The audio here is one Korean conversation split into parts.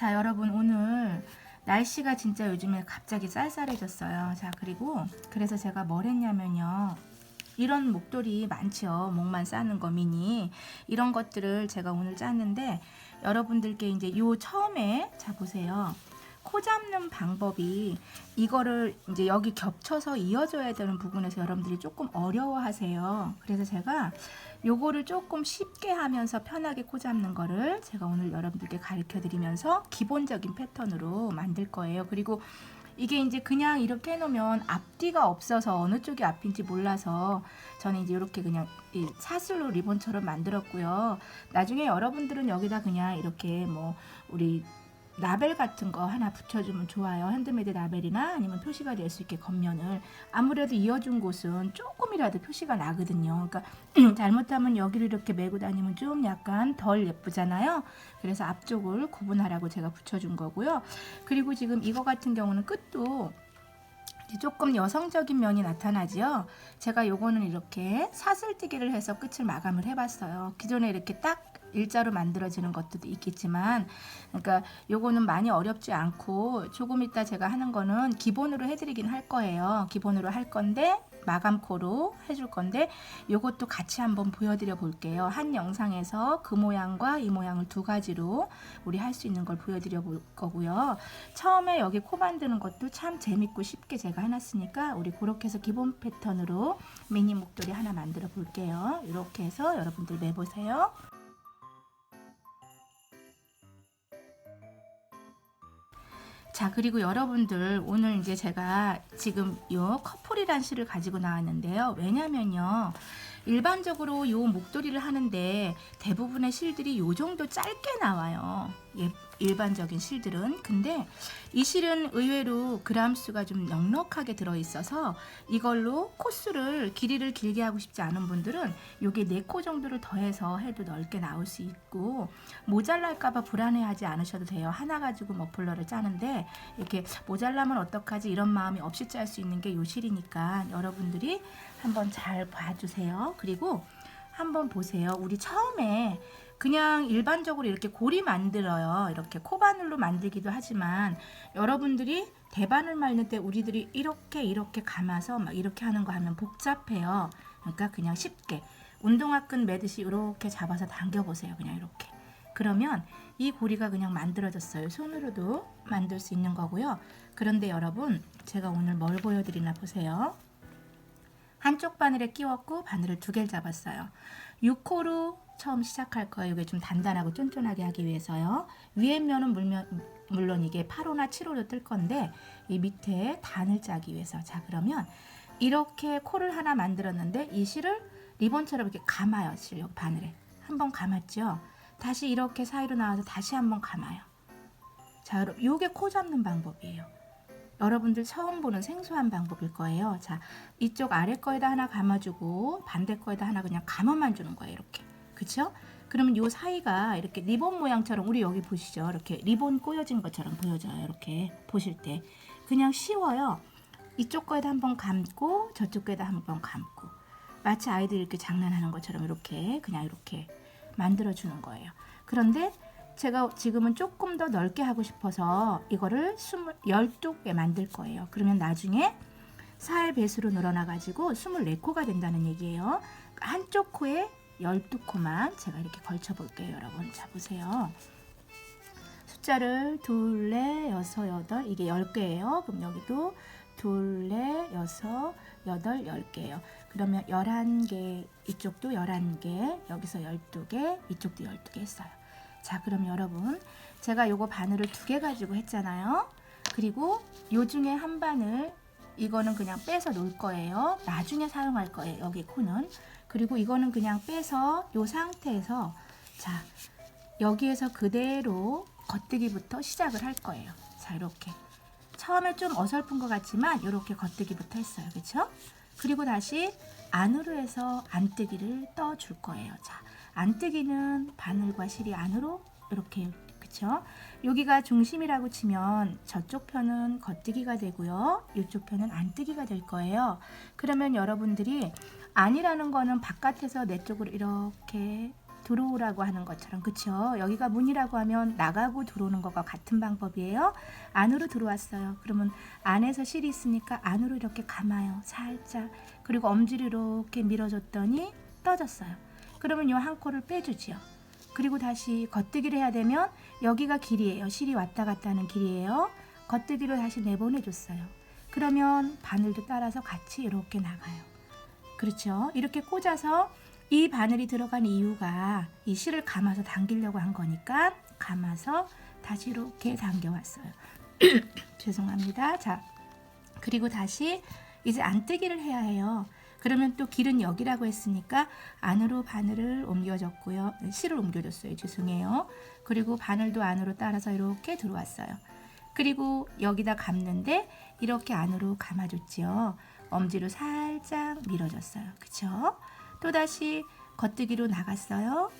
자, 여러분 오늘 날씨가 진짜 요즘에 갑자기 쌀쌀해졌어요. 자, 그리고 그래서 제가 뭘 했냐면요. 이런 목도리 많죠. 목만 싸는 거 미니. 이런 것들을 제가 오늘 짰는데 여러분들께 이제 요 처음에 자 보세요. 코 잡는 방법이 이거를 이제 여기 겹쳐서 이어져야 되는 부분에서 여러분들이 조금 어려워하세요. 그래서 제가 요거를 조금 쉽게 하면서 편하게 코 잡는 거를 제가 오늘 여러분들께 가르쳐 드리면서 기본적인 패턴으로 만들 거예요. 그리고 이게 이제 그냥 이렇게 해놓으면 앞뒤가 없어서 어느 쪽이 앞인지 몰라서 저는 이제 이렇게 그냥 이 사슬로 리본처럼 만들었고요. 나중에 여러분들은 여기다 그냥 이렇게 뭐 우리 라벨 같은 거 하나 붙여주면 좋아요. 핸드메이드 라벨이나 아니면 표시가 될 수 있게 겉면을 아무래도 이어준 곳은 조금이라도 표시가 나거든요. 그러니까 잘못하면 여기를 이렇게 메고 다니면 좀 약간 덜 예쁘잖아요. 그래서 앞쪽을 구분하라고 제가 붙여준 거고요. 그리고 지금 이거 같은 경우는 끝도 조금 여성적인 면이 나타나지요. 제가 요거는 이렇게 사슬뜨기를 해서 끝을 마감을 해봤어요. 기존에 이렇게 딱 일자로 만들어지는 것도 있겠지만, 그러니까 요거는 많이 어렵지 않고 조금 이따 제가 하는 거는 기본으로 해드리긴 할 거예요. 기본으로 할 건데 마감코로 해줄 건데 요것도 같이 한번 보여드려 볼게요. 한 영상에서 그 모양과 이 모양을 두 가지로 우리 할 수 있는 걸 보여드려 볼 거고요. 처음에 여기 코 만드는 것도 참 재밌고 쉽게 제가 해놨으니까 우리 그렇게 해서 기본 패턴으로 미니 목도리 하나 만들어 볼게요. 이렇게 해서 여러분들 매보세요. 자 그리고 여러분들 오늘 이제 제가 지금 요 커플이란 실을 가지고 나왔는데요. 왜냐면요 일반적으로 요 목도리를 하는데 대부분의 실들이 요 정도 짧게 나와요. 예, 일반적인 실들은. 근데 이 실은 의외로 그람 수가 좀 넉넉하게 들어 있어서 이걸로 코스를 길이를 길게 하고 싶지 않은 분들은 요게 4코 정도를 더해서 해도 넓게 나올 수 있고 모자랄까봐 불안해하지 않으셔도 돼요. 하나 가지고 머플러를 짜는데 이렇게 모자라면 어떡하지? 이런 마음이 없이 짤 수 있는 게 요 실이니까 여러분들이 한번 잘 봐주세요. 그리고 한번 보세요. 우리 처음에 그냥 일반적으로 이렇게 고리 만들어요. 이렇게 코바늘로 만들기도 하지만 여러분들이 대바늘 말릴 때 우리들이 이렇게 이렇게 감아서 막 이렇게 하는 거 하면 복잡해요. 그러니까 그냥 쉽게 운동화끈 매듯이 이렇게 잡아서 당겨 보세요. 그냥 이렇게. 그러면 이 고리가 그냥 만들어졌어요. 손으로도 만들 수 있는 거고요. 그런데 여러분, 제가 오늘 뭘 보여드리나 보세요. 한쪽 바늘에 끼웠고 바늘을 두 개를 잡았어요. 6호로 처음 시작할 거예요. 이게 좀 단단하고 쫀쫀하게 하기 위해서요. 위에 면은 물면, 물론 이게 8호나 7호로 뜰 건데 이 밑에 단을 짜기 위해서. 자 그러면 이렇게 코를 하나 만들었는데 이 실을 리본처럼 이렇게 감아요. 실 바늘에 한번 감았죠. 다시 이렇게 사이로 나와서 다시 한번 감아요. 자, 여러분, 요게 코 잡는 방법이에요. 여러분들 처음 보는 생소한 방법일 거예요. 자, 이쪽 아래 거에다 하나 감아주고 반대 거에다 하나 그냥 감아만 주는 거예요. 이렇게. 그쵸? 그러면 요 사이가 이렇게 리본 모양처럼 우리 여기 보시죠. 이렇게 리본 꼬여진 것처럼 보여져요. 이렇게 보실 때. 그냥 쉬워요. 이쪽 거에다 한번 감고 저쪽 거에다 한번 감고 마치 아이들 이렇게 장난하는 것처럼 이렇게 그냥 이렇게 만들어 주는 거예요. 그런데 제가 지금은 조금 더 넓게 하고 싶어서 이거를 20, 12개 만들 거예요. 그러면 나중에 살 배수로 늘어나 가지고 24코가 된다는 얘기예요. 한쪽 코에 12코만 제가 이렇게 걸쳐 볼게요, 여러분. 자, 보세요. 숫자를 둘, 넷, 여섯, 여덟 이게 10개예요. 그럼 여기도 둘, 넷, 여섯, 여덟, 열 개예요. 그러면 11개, 이쪽도 11개, 여기서 12개, 이쪽도 12개 했어요. 자, 그럼 여러분, 제가 요거 바늘을 두 개 가지고 했잖아요. 그리고 요 중에 한 바늘, 이거는 그냥 빼서 놓을 거예요. 나중에 사용할 거예요. 여기 코는. 그리고 이거는 그냥 빼서 요 상태에서, 자, 여기에서 그대로 겉뜨기부터 시작을 할 거예요. 자, 이렇게. 처음에 좀 어설픈 것 같지만 이렇게 겉뜨기부터 했어요. 그렇죠? 그리고 다시 안으로 해서 안뜨기를 떠 줄 거예요. 자, 안뜨기는 바늘과 실이 안으로 이렇게 그쵸? 여기가 중심이라고 치면 저쪽 편은 겉뜨기가 되고요. 이쪽 편은 안뜨기가 될 거예요. 그러면 여러분들이 안이라는 거는 바깥에서 내 쪽으로 이렇게 들어오라고 하는 것처럼 그쵸? 여기가 문이라고 하면 나가고 들어오는 것과 같은 방법이에요. 안으로 들어왔어요. 그러면 안에서 실이 있으니까 안으로 이렇게 감아요. 살짝. 그리고 엄지를 이렇게 밀어줬더니 떠졌어요. 그러면 이한 코를 빼주지요. 그리고 다시 겉뜨기를 해야 되면 여기가 길이에요. 실이 왔다 갔다 하는 길이에요. 겉뜨기로 다시 내보내줬어요. 그러면 바늘도 따라서 같이 이렇게 나가요. 그렇죠. 이렇게 꽂아서 이 바늘이 들어간 이유가 이 실을 감아서 당기려고 한 거니까 감아서 다시 이렇게 당겨왔어요. 죄송합니다. 자, 그리고 다시 이제 안뜨기를 해야 해요. 그러면 또 길은 여기라고 했으니까 안으로 바늘을 옮겨줬고요. 실을 옮겨줬어요. 죄송해요. 그리고 바늘도 안으로 따라서 이렇게 들어왔어요. 그리고 여기다 감는데 이렇게 안으로 감아줬지요. 엄지로 살짝 밀어줬어요. 그쵸? 또다시 겉뜨기로 나갔어요.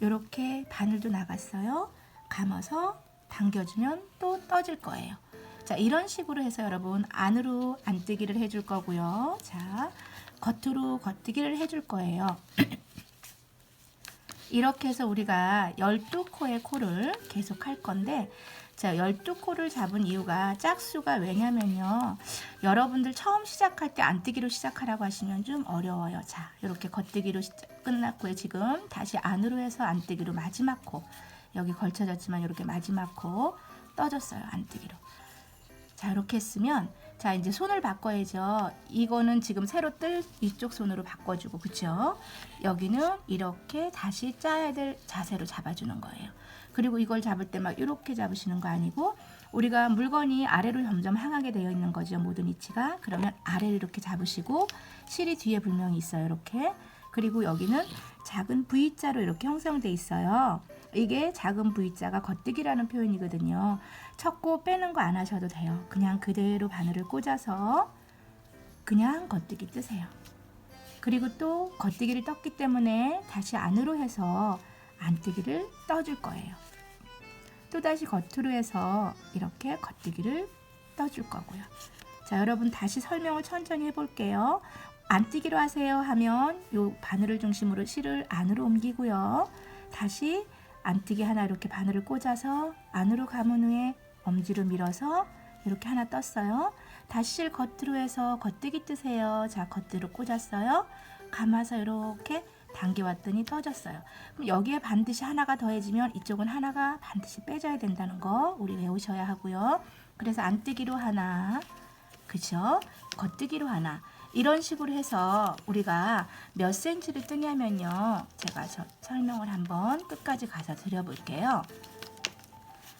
이렇게 바늘도 나갔어요. 감아서 당겨주면 또 떠질 거예요. 자, 이런 식으로 해서 여러분 안으로 안뜨기를 해줄 거고요. 자, 겉으로 겉뜨기를 해줄 거예요. 이렇게 해서 우리가 12코의 코를 계속 할 건데 자, 12코를 잡은 이유가 짝수가 왜냐면요. 여러분들 처음 시작할 때 안뜨기로 시작하라고 하시면 좀 어려워요. 자, 이렇게 겉뜨기로 끝났고요. 지금 다시 안으로 해서 안뜨기로 마지막 코. 여기 걸쳐졌지만 이렇게 마지막 코 떠졌어요. 안뜨기로. 자, 이렇게 했으면 자, 이제 손을 바꿔야죠. 이거는 지금 새로 뜰 이쪽 손으로 바꿔주고, 그쵸? 여기는 이렇게 다시 짜야 될 자세로 잡아주는 거예요. 그리고 이걸 잡을 때 막 이렇게 잡으시는 거 아니고, 우리가 물건이 아래로 점점 향하게 되어 있는 거죠. 모든 위치가. 그러면 아래를 이렇게 잡으시고, 실이 뒤에 분명히 있어요. 이렇게. 그리고 여기는 작은 V자로 이렇게 형성돼 있어요. 이게 작은 V자가 겉뜨기라는 표현이거든요. 쳤고 빼는 거 안 하셔도 돼요. 그냥 그대로 바늘을 꽂아서 그냥 겉뜨기 뜨세요. 그리고 또 겉뜨기를 떴기 때문에 다시 안으로 해서 안뜨기를 떠줄 거예요. 또 다시 겉으로 해서 이렇게 겉뜨기를 떠줄 거고요. 자, 여러분 다시 설명을 천천히 해볼게요. 안뜨기로 하세요 하면 요 바늘을 중심으로 실을 안으로 옮기고요. 다시 안뜨기 하나 이렇게 바늘을 꽂아서 안으로 감은 후에 엄지로 밀어서 이렇게 하나 떴어요. 다시 실 겉으로 해서 겉뜨기 뜨세요. 자, 겉으로 꽂았어요. 감아서 이렇게 당겨왔더니 떠졌어요. 그럼 여기에 반드시 하나가 더해지면 이쪽은 하나가 반드시 빼줘야 된다는 거 우리 외우셔야 하고요. 그래서 안뜨기로 하나, 그죠? 겉뜨기로 하나. 이런 식으로 해서 우리가 몇 센치를 뜨냐면요. 제가 저 설명을 한번 끝까지 가서 드려볼게요.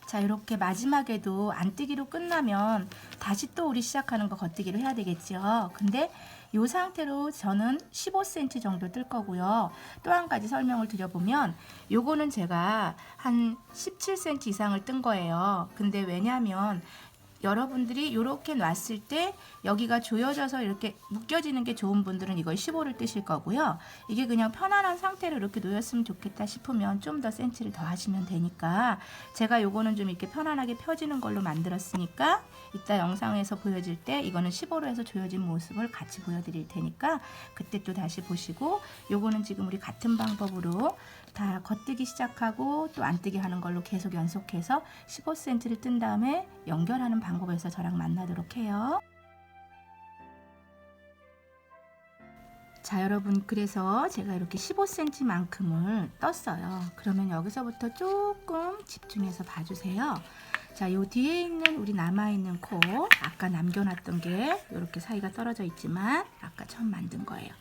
자, 이렇게 마지막에도 안뜨기로 끝나면 다시 또 우리 시작하는 거 겉뜨기로 해야 되겠죠. 근데 이 상태로 저는 15cm 정도 뜰 거고요. 또 한 가지 설명을 드려보면 요거는 제가 한 17cm 이상을 뜬 거예요. 근데 왜냐면 여러분들이 이렇게 놨을 때 여기가 조여져서 이렇게 묶여지는 게 좋은 분들은 이걸 15를 뜨실 거고요. 이게 그냥 편안한 상태로 이렇게 놓였으면 좋겠다 싶으면 좀 더 센치를 더 하시면 되니까 제가 요거는 좀 이렇게 편안하게 펴지는 걸로 만들었으니까 이따 영상에서 보여질 때 이거는 15로 해서 조여진 모습을 같이 보여드릴 테니까 그때 또 다시 보시고 요거는 지금 우리 같은 방법으로 다 겉뜨기 시작하고 또 안뜨기 하는 걸로 계속 연속해서 15cm를 뜬 다음에 연결하는 방법에서 저랑 만나도록 해요. 자 여러분 그래서 제가 이렇게 15cm만큼을 떴어요. 그러면 여기서부터 조금 집중해서 봐주세요. 자, 요 뒤에 있는 우리 남아있는 코, 아까 남겨놨던 게 이렇게 사이가 떨어져 있지만 아까 처음 만든 거예요.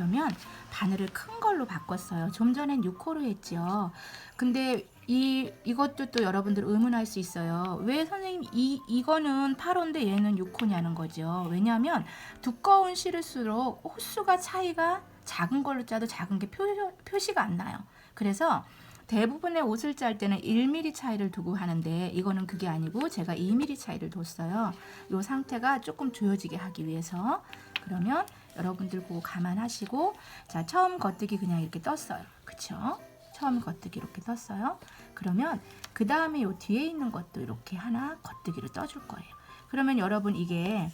그러면 바늘을 큰 걸로 바꿨어요. 좀 전엔 6코로 했죠. 근데 이 이것도 또 여러분들 의문할 수 있어요. 왜 선생님 이 이거는 8호인데 얘는 6호냐는 거죠. 왜냐하면 두꺼운 실일수록 호수가 차이가 작은 걸로 짜도 작은 게 표, 표시가 안 나요. 그래서 대부분의 옷을 짤 때는 1mm 차이를 두고 하는데 이거는 그게 아니고 제가 2mm 차이를 뒀어요. 이 상태가 조금 조여지게 하기 위해서 그러면 여러분들 그거 감안하시고 자 처음 겉뜨기 그냥 이렇게 떴어요. 그쵸? 처음 겉뜨기 이렇게 떴어요. 그러면 그 다음에 요 뒤에 있는 것도 이렇게 하나 겉뜨기로 떠줄 거예요. 그러면 여러분 이게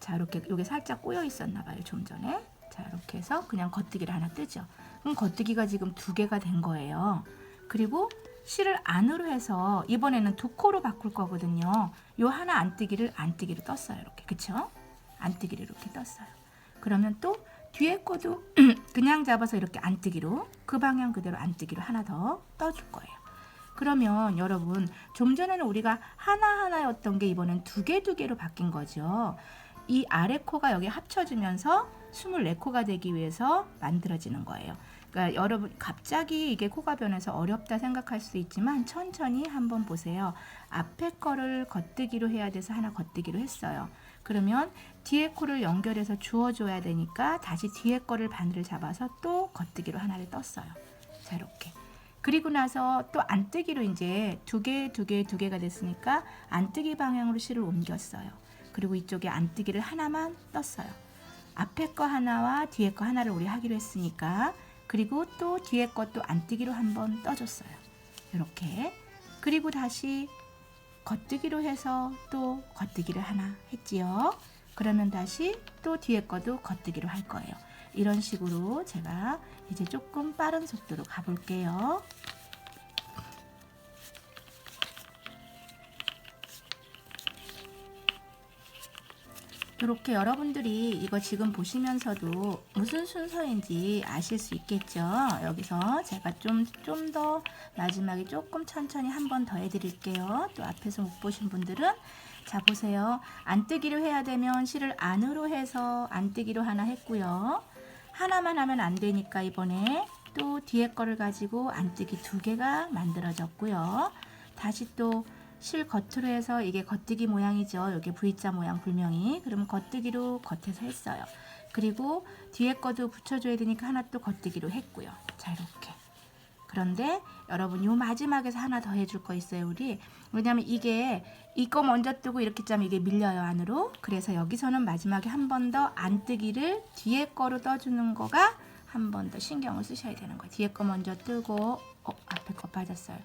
자 이렇게 요게 살짝 꼬여 있었나 봐요 좀 전에 자 이렇게 해서 그냥 겉뜨기를 하나 뜨죠. 그럼 겉뜨기가 지금 두 개가 된 거예요. 그리고 실을 안으로 해서 이번에는 두 코로 바꿀 거거든요. 요 하나 안 뜨기를 안 뜨기로 떴어요. 이렇게. 그쵸? 안뜨기를 이렇게 떴어요. 그러면 또 뒤에 거도 그냥 잡아서 이렇게 안뜨기로 그 방향 그대로 안뜨기로 하나 더 떠줄 거예요. 그러면 여러분 좀 전에는 우리가 하나하나였던 게 이번엔 두 개 두 개로 바뀐 거죠. 이 아래 코가 여기 합쳐지면서 24코가 되기 위해서 만들어지는 거예요. 그러니까 여러분 갑자기 이게 코가 변해서 어렵다 생각할 수 있지만 천천히 한번 보세요. 앞에 거를 겉뜨기로 해야 돼서 하나 겉뜨기로 했어요. 그러면 뒤에 코를 연결해서 주워줘야 되니까 다시 뒤에 거를 바늘을 잡아서 또 겉뜨기로 하나를 떴어요. 자 이렇게. 그리고 나서 또 안뜨기로 이제 두 개, 두 개, 두 개가 됐으니까 안뜨기 방향으로 실을 옮겼어요. 그리고 이쪽에 안뜨기를 하나만 떴어요. 앞에 거 하나와 뒤에 거 하나를 우리 하기로 했으니까 그리고 또 뒤에 것도 안뜨기로 한번 떠줬어요. 이렇게 그리고 다시 겉뜨기로 해서 또 겉뜨기를 하나 했지요. 그러면 다시 또 뒤에 것도 겉뜨기로 할 거예요. 이런 식으로 제가 이제 조금 빠른 속도로 가볼게요. 이렇게 여러분들이 이거 지금 보시면서도 무슨 순서인지 아실 수 있겠죠. 여기서 제가 좀 좀 더 마지막에 조금 천천히 한 번 더 해드릴게요. 또 앞에서 못 보신 분들은 자 보세요. 안뜨기로 해야 되면 실을 안으로 해서 안뜨기로 하나 했고요. 하나만 하면 안 되니까 이번에 또 뒤에 거를 가지고 안뜨기 두 개가 만들어졌고요. 다시 또 실 겉으로 해서 이게 겉뜨기 모양이죠. 여기 V자 모양 불명이. 그러면 겉뜨기로 겉에서 했어요. 그리고 뒤에 거도 붙여줘야 되니까 하나 또 겉뜨기로 했고요. 자 이렇게. 그런데 여러분 요 마지막에서 하나 더 해줄 거 있어요 우리 왜냐면 이게 이거 먼저 뜨고 이렇게 짜면 이게 밀려요 안으로 그래서 여기서는 마지막에 한 번 더 안 뜨기를 뒤에 거로 떠주는 거가 한 번 더 신경을 쓰셔야 되는 거예요 뒤에 거 먼저 뜨고 어 앞에 거 빠졌어요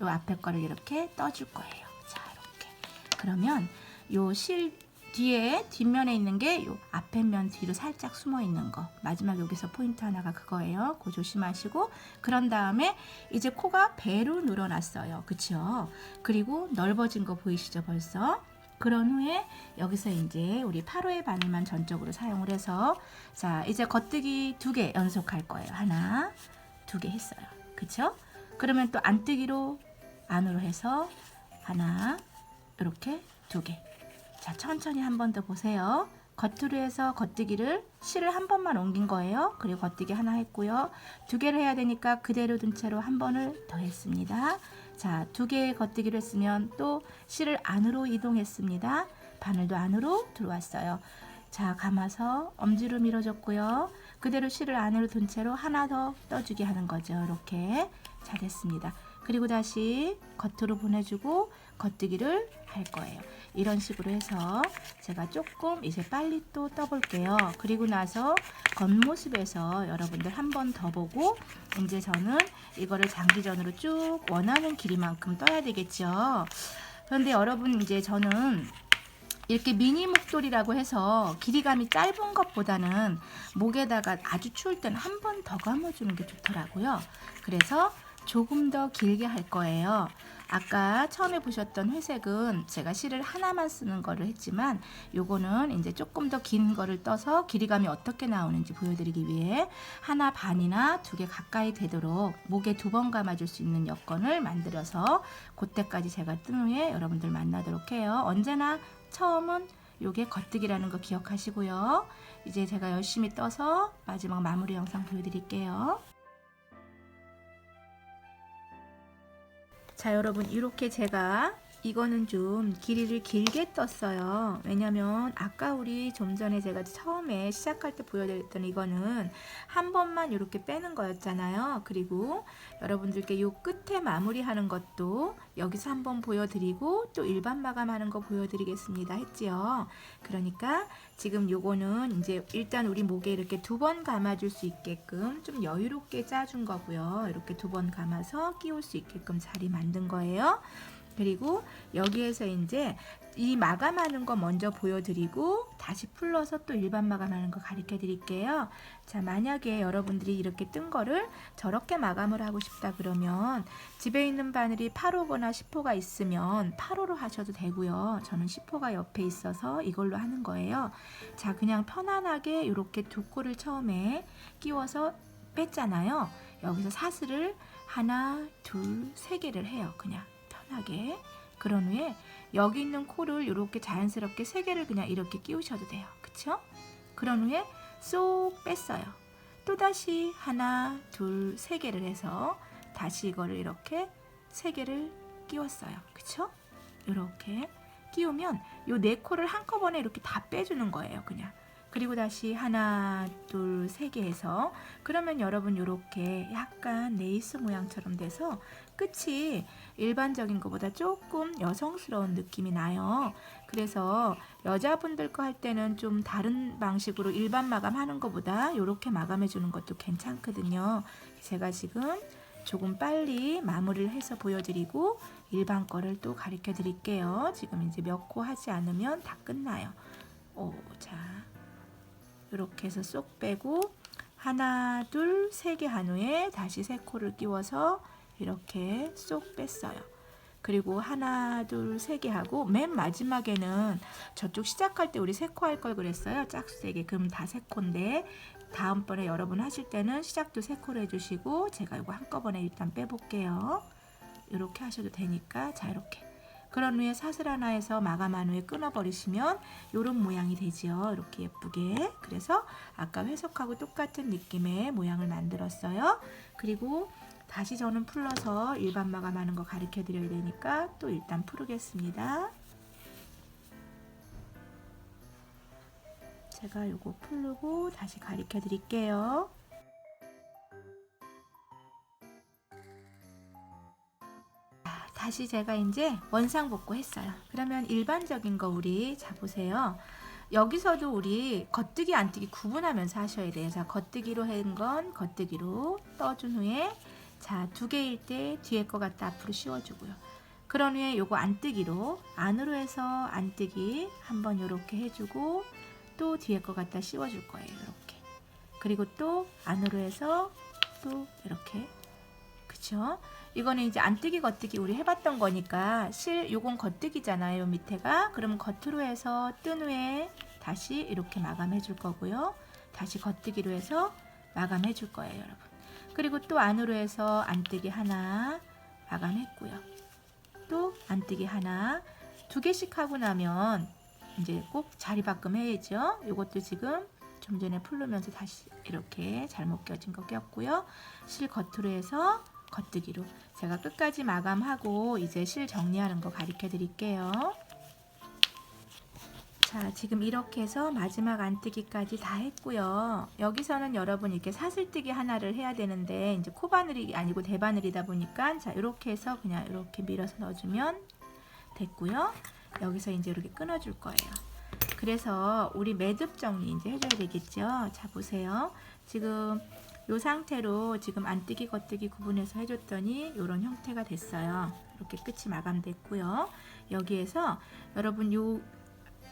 요 앞에 거를 이렇게 떠줄 거예요. 자 이렇게. 그러면 요 실 뒤에 뒷면에 있는 게 요 앞에 면 뒤로 살짝 숨어 있는 거. 마지막 여기서 포인트 하나가 그거예요. 그거 조심하시고. 그런 다음에 이제 코가 배로 늘어났어요. 그쵸? 그리고 넓어진 거 보이시죠 벌써? 그런 후에 여기서 이제 우리 8호의 바늘만 전적으로 사용을 해서 자 이제 겉뜨기 두 개 연속할 거예요. 하나 두 개 했어요. 그쵸 그러면 또 안뜨기로 안으로 해서 하나 이렇게 두 개. 자, 천천히 한 번 더 보세요. 겉으로 해서 겉뜨기를 실을 한 번만 옮긴 거예요. 그리고 겉뜨기 하나 했고요. 두 개를 해야 되니까 그대로 둔 채로 한 번을 더 했습니다. 자, 두 개의 겉뜨기를 했으면 또 실을 안으로 이동했습니다. 바늘도 안으로 들어왔어요. 자, 감아서 엄지로 밀어줬고요. 그대로 실을 안으로 둔 채로 하나 더 떠주게 하는 거죠. 이렇게 잘 됐습니다. 그리고 다시 겉으로 보내주고 겉뜨기를 할 거예요. 이런 식으로 해서 제가 조금 이제 빨리 또 떠볼게요. 그리고 나서 겉모습에서 여러분들 한 번 더 보고 이제 저는 이거를 장기전으로 쭉 원하는 길이만큼 떠야 되겠죠. 그런데 여러분 이제 저는 이렇게 미니 목도리라고 해서 길이감이 짧은 것보다는 목에다가 아주 추울 때는 한 번 더 감아주는 게 좋더라고요. 그래서 조금 더 길게 할 거예요. 아까 처음에 보셨던 회색은 제가 실을 하나만 쓰는 거를 했지만 요거는 이제 조금 더 긴 거를 떠서 길이감이 어떻게 나오는지 보여드리기 위해 하나 반이나 두 개 가까이 되도록 목에 두 번 감아줄 수 있는 여건을 만들어서 그때까지 제가 뜬 후에 여러분들 만나도록 해요. 언제나 처음은 요게 겉뜨기라는 거 기억하시고요. 이제 제가 열심히 떠서 마지막 마무리 영상 보여드릴게요. 자 여러분 이렇게 제가 이거는 좀 길이를 길게 떴어요. 왜냐면 아까 우리 좀 전에 제가 처음에 시작할 때 보여드렸던 이거는 한 번만 이렇게 빼는 거였잖아요. 그리고 여러분들께 요 끝에 마무리하는 것도 여기서 한번 보여드리고 또 일반 마감하는 거 보여드리겠습니다. 했지요? 그러니까 지금 요거는 이제 일단 우리 목에 이렇게 두 번 감아줄 수 있게끔 좀 여유롭게 짜준 거고요. 이렇게 두 번 감아서 끼울 수 있게끔 자리 만든 거예요 그리고 여기에서 이제 이 마감하는 거 먼저 보여드리고 다시 풀러서 또 일반 마감하는 거 가르쳐 드릴게요. 자, 만약에 여러분들이 이렇게 뜬 거를 저렇게 마감을 하고 싶다 그러면 집에 있는 바늘이 8호거나 10호가 있으면 8호로 하셔도 되고요. 저는 10호가 옆에 있어서 이걸로 하는 거예요. 자, 그냥 편안하게 이렇게 두 코를 처음에 끼워서 뺐잖아요. 여기서 사슬을 하나, 둘, 세 개를 해요. 그냥 편하게. 그런 후에 여기 있는 코를 이렇게 자연스럽게 세 개를 그냥 이렇게 끼우셔도 돼요. 그쵸? 그런 후에 쏙 뺐어요. 또다시 하나, 둘, 세 개를 해서 다시 이거를 이렇게 세 개를 끼웠어요. 그쵸? 이렇게 끼우면 요 네 코를 한꺼번에 이렇게 다 빼주는 거예요. 그냥. 그리고 다시 하나, 둘, 세 개 해서 그러면 여러분 이렇게 약간 레이스 모양처럼 돼서 끝이 일반적인 것보다 조금 여성스러운 느낌이 나요. 그래서 여자분들 거 할 때는 좀 다른 방식으로 일반 마감하는 것보다 이렇게 마감해 주는 것도 괜찮거든요. 제가 지금 조금 빨리 마무리를 해서 보여드리고 일반 거를 또 가르쳐 드릴게요. 지금 이제 몇 코 하지 않으면 다 끝나요. 오, 자. 이렇게 해서 쏙 빼고 하나, 둘, 세 개 한 후에 다시 세 코를 끼워서 이렇게 쏙 뺐어요. 그리고 하나, 둘, 세 개 하고 맨 마지막에는 저쪽 시작할 때 우리 세 코 할 걸 그랬어요. 짝수 세 개. 그럼 다 세 코인데 다음번에 여러분 하실 때는 시작도 세 코로 해주시고 제가 이거 한꺼번에 일단 빼볼게요. 이렇게 하셔도 되니까 자 이렇게 그런 후에 사슬 하나에서 마감한 후에 끊어버리시면 이런 모양이 되지요. 이렇게 예쁘게. 그래서 아까 회색하고 똑같은 느낌의 모양을 만들었어요. 그리고 다시 저는 풀러서 일반 마감하는 거 가르쳐 드려야 되니까 또 일단 풀겠습니다. 제가 이거 풀고 다시 가르쳐 드릴게요. 다시 제가 이제 원상 복구 했어요. 그러면 일반적인 거 우리 자 보세요. 여기서도 우리 겉뜨기 안뜨기 구분하면서 하셔야 돼요. 자, 겉뜨기로 한 건 겉뜨기로 떠준 후에 자, 두 개일 때 뒤에 거 갖다 앞으로 씌워 주고요. 그런 후에 요거 안뜨기로 안으로 해서 안뜨기 한번 요렇게 해 주고 또 뒤에 거 갖다 씌워 줄 거예요. 이렇게. 그리고 또 안으로 해서 또 이렇게. 그쵸? 이거는 이제 안뜨기 겉뜨기 우리 해봤던 거니까 실 요건 겉뜨기잖아요. 요 밑에가. 그럼 겉으로 해서 뜬 후에 다시 이렇게 마감해 줄 거고요. 다시 겉뜨기로 해서 마감해 줄 거예요, 여러분. 그리고 또 안으로 해서 안뜨기 하나 마감했고요. 또 안뜨기 하나 두 개씩 하고 나면 이제 꼭 자리 바꿈 해야죠. 이것도 지금 좀 전에 풀르면서 다시 이렇게 잘못 껴진 거 꼈고요. 실 겉으로 해서 겉뜨기로 제가 끝까지 마감하고 이제 실 정리하는 거 가르쳐 드릴게요. 자, 지금 이렇게 해서 마지막 안뜨기까지 다 했고요. 여기서는 여러분 이렇게 사슬뜨기 하나를 해야 되는데 이제 코바늘이 아니고 대바늘이다 보니까 자, 이렇게 해서 그냥 이렇게 밀어서 넣어주면 됐고요. 여기서 이제 이렇게 끊어줄 거예요. 그래서 우리 매듭 정리 이제 해줘야 되겠죠. 자, 보세요. 지금 이 상태로 지금 안뜨기 겉뜨기 구분해서 해줬더니 이런 형태가 됐어요. 이렇게 끝이 마감됐고요. 여기에서 여러분 요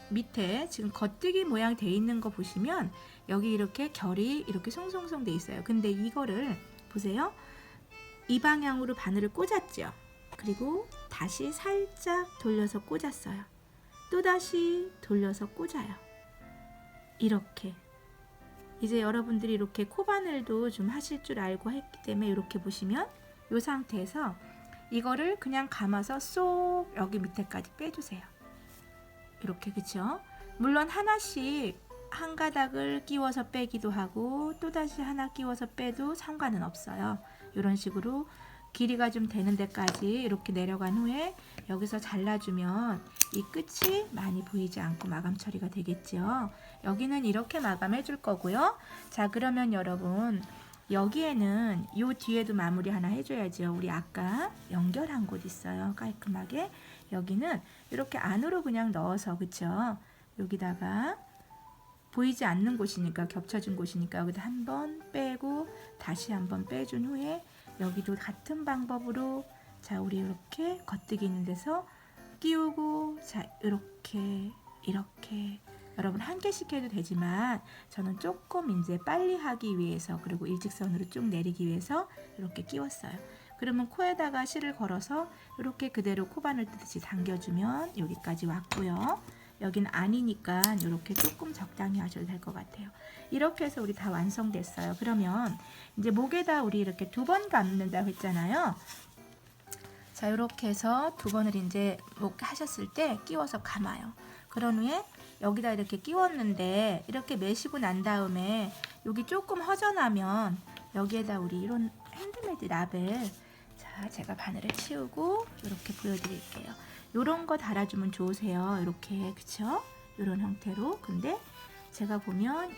밑에 지금 겉뜨기 모양 돼 있는 거 보시면 여기 이렇게 결이 이렇게 송송송 돼 있어요. 근데 이거를 보세요. 이 방향으로 바늘을 꽂았죠. 그리고 다시 살짝 돌려서 꽂았어요. 또 다시 돌려서 꽂아요. 이렇게 이제 여러분들이 이렇게 코바늘도 좀 하실 줄 알고 했기 때문에 이렇게 보시면 이 상태에서 이거를 그냥 감아서 쏙 여기 밑에까지 빼주세요. 이렇게 그쵸? 물론 하나씩 한 가닥을 끼워서 빼기도 하고 또 다시 하나 끼워서 빼도 상관은 없어요. 이런 식으로 길이가 좀 되는 데까지 이렇게 내려간 후에 여기서 잘라주면 이 끝이 많이 보이지 않고 마감 처리가 되겠죠. 여기는 이렇게 마감해 줄 거고요. 자 그러면 여러분 여기에는 요 뒤에도 마무리 하나 해줘야죠. 우리 아까 연결한 곳 있어요. 깔끔하게 여기는 이렇게 안으로 그냥 넣어서 그쵸? 여기다가 보이지 않는 곳이니까 겹쳐진 곳이니까 여기다 한 번 빼고 다시 한 번 빼준 후에 여기도 같은 방법으로 자, 우리 이렇게 겉뜨기 있는 데서 끼우고 자, 이렇게 이렇게 여러분 한 개씩 해도 되지만 저는 조금 이제 빨리 하기 위해서 그리고 일직선으로 쭉 내리기 위해서 이렇게 끼웠어요. 그러면 코에다가 실을 걸어서 이렇게 그대로 코바늘 뜨듯이 당겨주면 여기까지 왔고요. 여긴 아니니까 이렇게 조금 적당히 하셔도 될 것 같아요. 이렇게 해서 우리 다 완성됐어요. 그러면 이제 목에다 우리 이렇게 두 번 감는다고 했잖아요. 자, 이렇게 해서 두 번을 이제 목 하셨을 때 끼워서 감아요. 그런 후에 여기다 이렇게 끼웠는데 이렇게 매시고 난 다음에 여기 조금 허전하면 여기에다 우리 이런 핸드메이드 라벨 자, 제가 바늘을 치우고 이렇게 보여드릴게요. 요런 거 달아주면 좋으세요. 이렇게 그쵸? 요런 형태로. 근데 제가 보면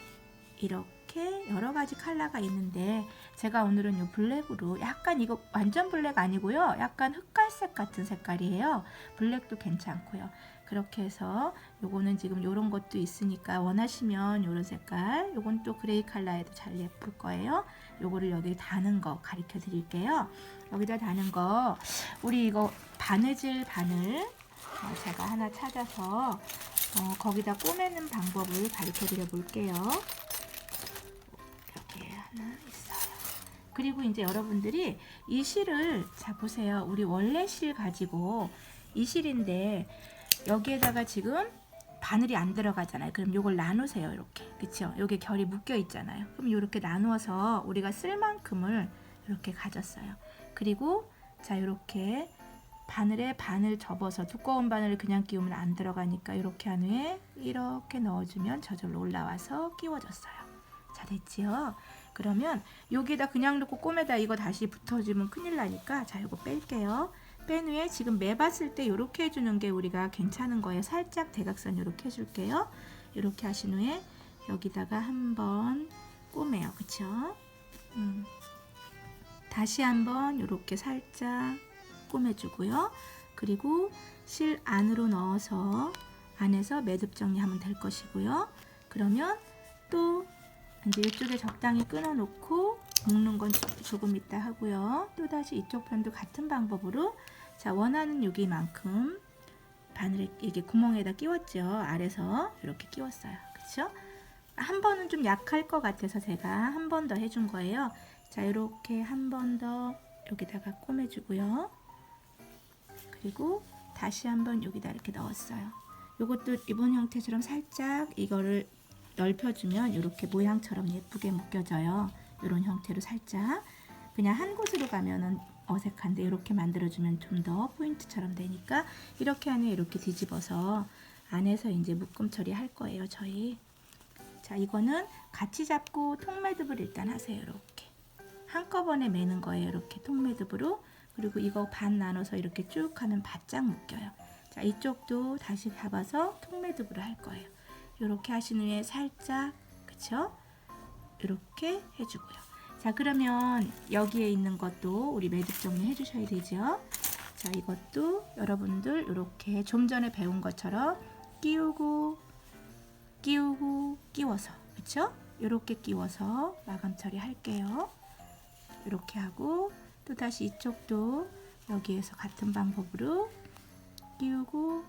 이렇게 여러 가지 컬러가 있는데 제가 오늘은 요 블랙으로 약간 이거 완전 블랙 아니고요. 약간 흑갈색 같은 색깔이에요. 블랙도 괜찮고요. 그렇게 해서 요거는 지금 요런 것도 있으니까 원하시면 요런 색깔 요건 또 그레이 컬러에도 잘 예쁠 거예요. 요거를 여기 다는 거 가르쳐 드릴게요. 여기다 다는 거 우리 이거 바느질 바늘 어, 제가 하나 찾아서 어, 거기다 꼬매는 방법을 가르쳐 드려 볼게요. 여기 하나 있어요. 그리고 이제 여러분들이 이 실을 자 보세요. 우리 원래 실 가지고 이 실인데 여기에다가 지금 바늘이 안 들어가잖아요. 그럼 요걸 나누세요. 이렇게. 그쵸? 여기 결이 묶여 있잖아요. 그럼 이렇게 나누어서 우리가 쓸 만큼을 이렇게 가졌어요. 그리고 자 이렇게 바늘에 바늘 접어서 두꺼운 바늘을 그냥 끼우면 안 들어가니까 이렇게 한 후에 이렇게 넣어주면 저절로 올라와서 끼워졌어요. 자 됐지요? 그러면 여기에다 그냥 넣고 꼬매다 이거 다시 붙어주면 큰일 나니까 자 이거 뺄게요. 뺀 후에 지금 매봤을 때 이렇게 해주는 게 우리가 괜찮은 거예요. 살짝 대각선 이렇게 해줄게요. 이렇게 하신 후에 여기다가 한번 꼬매요. 그쵸? 음. 다시 한번 이렇게 살짝 꼬매주고요. 그리고 실 안으로 넣어서 안에서 매듭 정리하면 될 것이고요. 그러면 또 이제 이쪽에 적당히 끊어놓고 묶는 건 조- 조금 이따 하고요. 또 다시 이쪽 편도 같은 방법으로 자 원하는 여기만큼 바늘에 이게 구멍에다 끼웠죠. 아래서 이렇게 끼웠어요. 그렇죠? 한 번은 좀 약할 것 같아서 제가 한 번 더 해준 거예요. 자 이렇게 한 번 더 여기다가 꼬매주고요. 그리고 다시 한 번 여기다 이렇게 넣었어요. 이것도 리본 형태처럼 살짝 이거를 넓혀주면 이렇게 모양처럼 예쁘게 묶여져요. 이런 형태로 살짝 그냥 한 곳으로 가면은 어색한데 이렇게 만들어주면 좀 더 포인트처럼 되니까 이렇게 안에 이렇게 뒤집어서 안에서 이제 묶음 처리할 거예요. 저희 자 이거는 같이 잡고 통매듭을 일단 하세요. 이렇게 한꺼번에 매는 거예요. 이렇게 통매듭으로 그리고 이거 반 나눠서 이렇게 쭉 하면 바짝 묶여요. 자 이쪽도 다시 잡아서 통매듭으로 할 거예요. 이렇게 하신 후에 살짝 그쵸? 이렇게 해주고요. 자 그러면 여기에 있는 것도 우리 매듭 정리 해 주셔야 되죠. 자 이것도 여러분들 이렇게 좀 전에 배운 것처럼 끼우고 끼우고 끼워서 그쵸? 이렇게 끼워서 마감 처리 할게요. 이렇게 하고 또 다시 이쪽도 여기에서 같은 방법으로 끼우고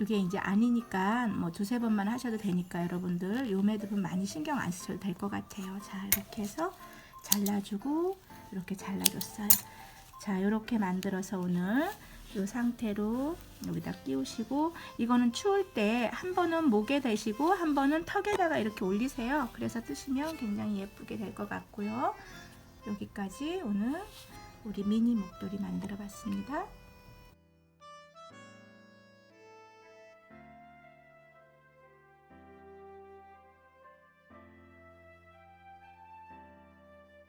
이게 이제 아니니까 뭐 두세 번만 하셔도 되니까 여러분들 요 매듭은 많이 신경 안 쓰셔도 될 것 같아요. 자 이렇게 해서 잘라주고 이렇게 잘라줬어요. 자 이렇게 만들어서 오늘 이 상태로 여기다 끼우시고 이거는 추울 때 한 번은 목에 대시고 한 번은 턱에다가 이렇게 올리세요. 그래서 뜨시면 굉장히 예쁘게 될 것 같고요. 여기까지 오늘 우리 미니 목도리 만들어 봤습니다.